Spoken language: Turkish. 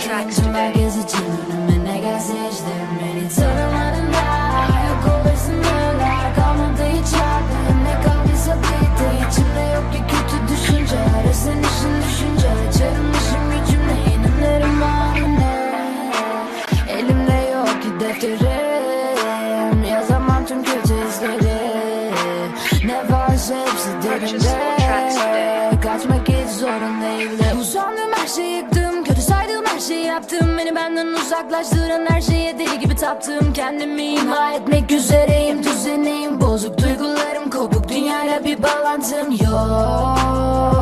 tracks today. Derimde Kaçmak hiç zorun değildi Usandığım her şeyi yıktım. Kötü saydığım her şeyi yaptım. Beni benden uzaklaştıran her şeye deli gibi taptım. Kendimi imha etmek üzereyim Düzeneyim. Bozuk duygularım kopuk Dünyayla bir bağlantım yok